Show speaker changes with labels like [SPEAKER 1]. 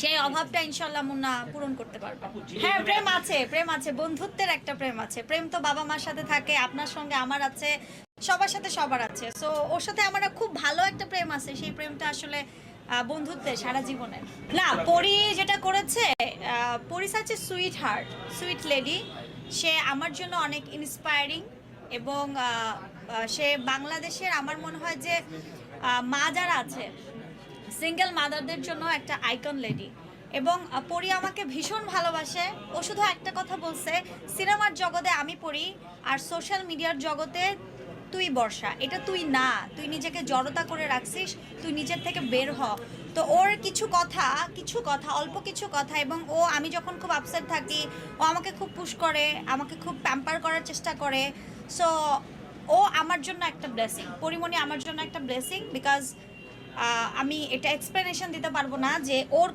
[SPEAKER 1] সেই অভাবটা ইনশাল্লাহ মুন্না পূরণ করতে পারবে। হ্যাঁ প্রেম আছে প্রেম আছে বন্ধুত্বের একটা প্রেম আছে। প্রেম তো বাবা মার সাথে থাকে আপনার সঙ্গে আমার আছে সবার সাথে সবার আছে। সো ওর সাথে আমার খুব ভালো একটা প্রেম আছে সেই প্রেমটা আসলে আহ, বন্ধুত্বের সারা জীবনের। না পরি যেটা করেছে পরি আছে সুইট হার্ট সুইট লেডি সে আমার জন্য অনেক ইন্সপায়ারিং এবং সে বাংলাদেশের আমার মনে হয় যে মা যারা আছে সিঙ্গেল মাদারদের জন্য একটা আইকন লেডি এবং পরি আমাকে ভীষণ ভালোবাসে। ও শুধু একটা কথা বলছে, সিনেমার জগতে আমি পড়ি আর সোশ্যাল মিডিয়ার জগতে তুই বর্ষা। এটা তুই না, তুই নিজেকে জড়তা করে রাখছিস, তুই নিজের থেকে বের হ। তো ওর কিছু কথা কিছু কথা, অল্প কিছু কথা, এবং ও, আমি যখন খুব আপসেট থাকি, ও আমাকে খুব পুশ করে, আমাকে খুব প্যাম্পার করার চেষ্টা করে। সো ও আমার জন্য একটা ব্লেসিং পরিমণি আমার জন্য একটা ব্লেসিং বিকজ আমি এটা এক্সপ্লেনেশন দিতে পারব না যে ওর